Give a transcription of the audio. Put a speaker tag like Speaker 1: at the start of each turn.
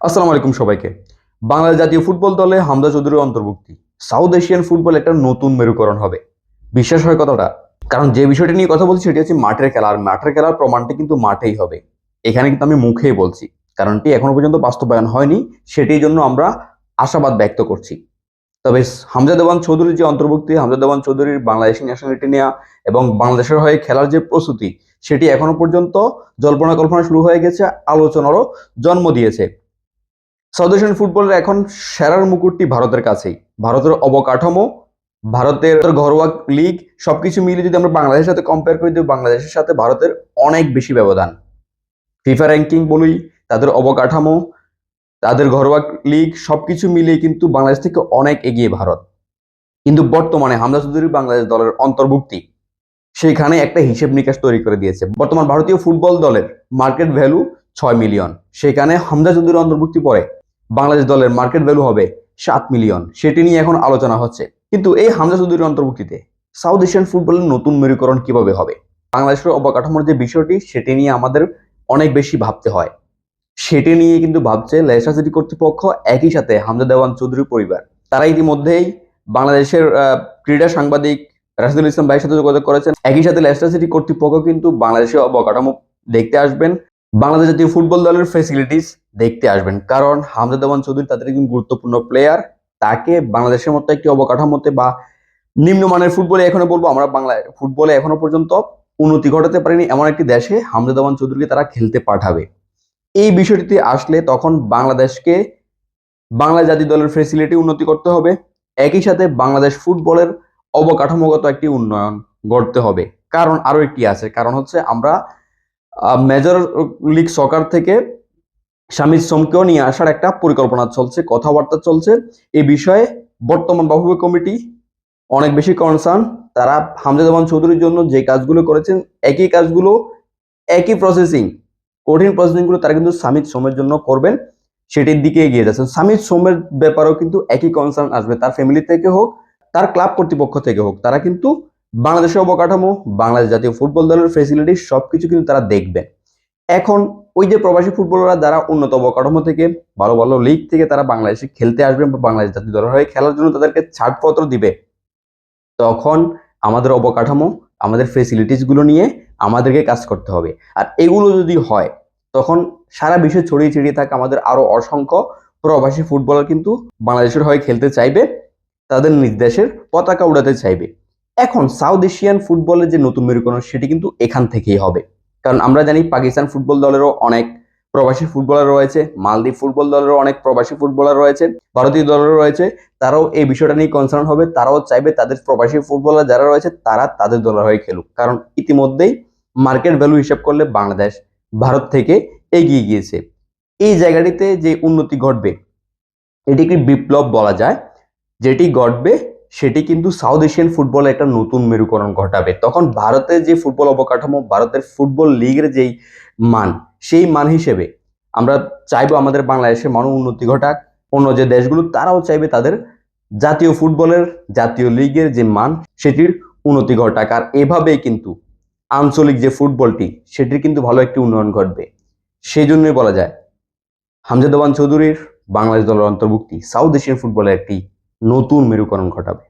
Speaker 1: আসসালামু আলাইকুম সবাইকে। বাংলাদেশ জাতীয় ফুটবল দলে হামদা চৌধুরীর অন্তর্ভুক্তি। সাউথ এশিয়ান ফুটবল একটা নতুন মেরুকরণ হবে। বিশ্বাস হয় কথাটা? কারণ যে বিষয়টা নিয়ে কথা বলছি সেটি হচ্ছে মাঠের খেলা। আর মাঠের খেলার প্রমাণটি কিন্তু মাঠেই হবে। এখানে কিন্তু আমি মুখেই বলছি। কারণটি এখনও পর্যন্ত বাস্তবায়ন হয়নি। সেটির জন্য আমরা আশাবাদ ব্যক্ত করছি। তবে হামজা দেওয়ান চৌধুরীর যে অন্তর্ভুক্তি, হামজা দেওয়ান চৌধুরীর বাংলাদেশি ন্যাশনালিটি নেওয়া এবং বাংলাদেশের হয়ে খেলার যে প্রস্তুতি, সেটি এখনও পর্যন্ত জল্পনা কল্পনা শুরু হয়ে গেছে, আলোচনারও জন্ম দিয়েছে। সাউথ এশিয়ান ফুটবলের এখন সেরার মুকুটটি ভারতের কাছেই। ভারতের অবকাঠামো, ভারতের ঘরোয়া লিগ সবকিছু মিলে যদি আমরা বাংলাদেশের সাথে কম্পেয়ার করি, তো বাংলাদেশের সাথে ভারতের অনেক বেশি ব্যবধান। ফিফা র্যাঙ্কিং বলি তাদের অবকাঠামো, তাদের ঘরোয়া লিগ সবকিছু মিলিয়ে কিন্তু বাংলাদেশ থেকে অনেক এগিয়ে ভারত। কিন্তু বর্তমানে হামদা চৌধুরী বাংলাদেশ দলের অন্তর্ভুক্তি, সেখানে একটা হিসেব নিকাশ তৈরি করে দিয়েছে। বর্তমান ভারতীয় ফুটবল দলের মার্কেট ভ্যালু ছয় মিলিয়ন সেখানে হামদা চৌধুরীর অন্তর্ভুক্তি পরে বাংলাদেশ দলের মার্কেট ভ্যালু হবে সাত মিলিয়ন সেটি নিয়ে এখন আলোচনা হচ্ছে। কিন্তু এই হামজা চৌধুরীর অন্তর্ভুক্তিতে সাউথ এশিয়ান ফুটবলের নতুন মেরুকরণ কীভাবে হবে? বাংলাদেশের অবকাঠামোর যে বিষয়টি, সেটি নিয়ে আমাদের অনেক বেশি ভাবতে হয়। সেটি নিয়ে কিন্তু ভাবছে লেসা সিটি কর্তৃপক্ষ। একই সাথে হামজা দেওয়ান চৌধুরী পরিবার। তারা ইতিমধ্যেই বাংলাদেশের ক্রীড়া সাংবাদিক রাশিদুল ইসলাম ভাইয়ের সাথে যোগাযোগ করেছেন। একই সাথে লেস্টার সিটি কর্তৃপক্ষ কিন্তু বাংলাদেশের অবকাঠামো দেখতে আসবেন। বাংলাদেশ জাতীয় ফুটবল দলের ফেসিলিটিস দেখতে আসবেন। কারণ হামজা দেওয়ান চৌধুরী তাদের একজন গুরুত্বপূর্ণ প্লেয়ার তাকে বাংলাদেশের মতো একটি অবকাঠামোতে বা নিম্নমানের ফুটবলে এখনও বলব, আমরা বাংলা ফুটবলে এখনও পর্যন্ত উন্নতি ঘটাতে পারিনি। এমন একটি দেশে হামজা দেওয়ান চৌধুরীকে তারা খেলতে পাঠাবে। এই বিষয়টিতে আসলে তখন বাংলাদেশকে বাংলা জাতীয় দলের ফেসিলিটি উন্নতি করতে হবে। একই সাথে বাংলাদেশ ফুটবলের অবকাঠামোগত একটি উন্নয়ন গড়তে হবে। কারণ আরও একটি আছে। কারণ হচ্ছে আমরা মেজর লিগ সকার থেকে স্বামী শ্রমকেও নিয়ে আসার একটা পরিকল্পনা চলছে, কথাবার্তা চলছে। এই বিষয়ে বর্তমান বাহুবে কমিটি অনেক বেশি কনসার্ন তারা হামজা দেওয়ান চৌধুরীর জন্য যে কাজগুলো করেছেন, একই কাজগুলো, একই প্রসেসিং কঠিন প্রসেসিংগুলো তারা কিন্তু সামিত শ্রমের জন্য করবেন, সেটির দিকে এগিয়ে যাচ্ছেন। সামিত শ্রমের ব্যাপারেও কিন্তু একই কনসার্ন আসবে, তার ফ্যামিলি থেকে হোক, তার ক্লাব কর্তৃপক্ষ থেকে হোক। তারা কিন্তু বাংলাদেশের অবকাঠামো, বাংলাদেশ জাতীয় ফুটবল দলের ফেসিলিটি সবকিছু কিন্তু তারা দেখবেন। এখন ওই যে প্রবাসী ফুটবলাররা যারা উন্নত অবকাঠামো থেকে, ভালো ভালো লিগ থেকে তারা বাংলাদেশে খেলতে আসবেন বা বাংলাদেশ জাতীয় দলের হয়ে খেলার জন্য তাদেরকে ছাড়পত্র দিবে, তখন আমাদের অবকাঠামো, আমাদের ফেসিলিটিসগুলো নিয়ে আমাদেরকে কাজ করতে হবে। আর এগুলো যদি হয়, তখন সারা বিশ্বে ছড়িয়ে ছিটিয়ে থাকা আমাদের আরও অসংখ্য প্রবাসী ফুটবলার কিন্তু বাংলাদেশের হয়ে খেলতে চাইবে, তাদের নিজ দেশের পতাকা উড়াতে চাইবে। এখন সাউথ এশিয়ান ফুটবলের যে নতুন মেরুকরণ, সেটি কিন্তু এখান থেকেই হবে। কারণ আমরা জানি পাকিস্তান ফুটবল দলেরও অনেক প্রবাসী ফুটবলার রয়েছে, মালদ্বীপ ফুটবল দলেরও অনেক প্রবাসী ফুটবলার রয়েছে, ভারতীয় দলেরও রয়েছে, তারাও এই বিষয়টা নিয়ে কনসার্ন হবে, তারাও চাইবে তাদের প্রবাসী ফুটবলার যারা রয়েছে তারা তাদের দলের হয়ে খেলুক। কারণ ইতিমধ্যেই মার্কেট ভ্যালু হিসাব করলে বাংলাদেশ ভারত থেকে এগিয়ে গিয়েছে। এই জায়গাটিতে যে উন্নতি ঘটবে, এটি একটি বিপ্লব বলা যায়, যেটি ঘটবে সেটি কিন্তু সাউথ এশিয়ান ফুটবলে একটা নতুন মেরুকরণ ঘটাবে। তখন ভারতের যে ফুটবল অবকাঠামো, ভারতের ফুটবল লিগের যেই মান, সেই মান হিসেবে আমরা চাইব আমাদের বাংলাদেশের মান উন্নতি ঘটাক। অন্য যে দেশগুলো, তারাও চাইবে তাদের জাতীয় ফুটবলের জাতীয় লিগের যে মান, সেটির উন্নতি ঘটাক। আর এভাবেই কিন্তু আঞ্চলিক যে ফুটবলটি সেটির কিন্তু ভালো একটি উন্নয়ন ঘটবে। সেই জন্যই বলা যায় হামজা দেওয়ান চৌধুরীর বাংলাদেশ দলের অন্তর্ভুক্তি সাউথ এশিয়ান ফুটবলের একটি নতুন মেরুকরণ ঘটাবে।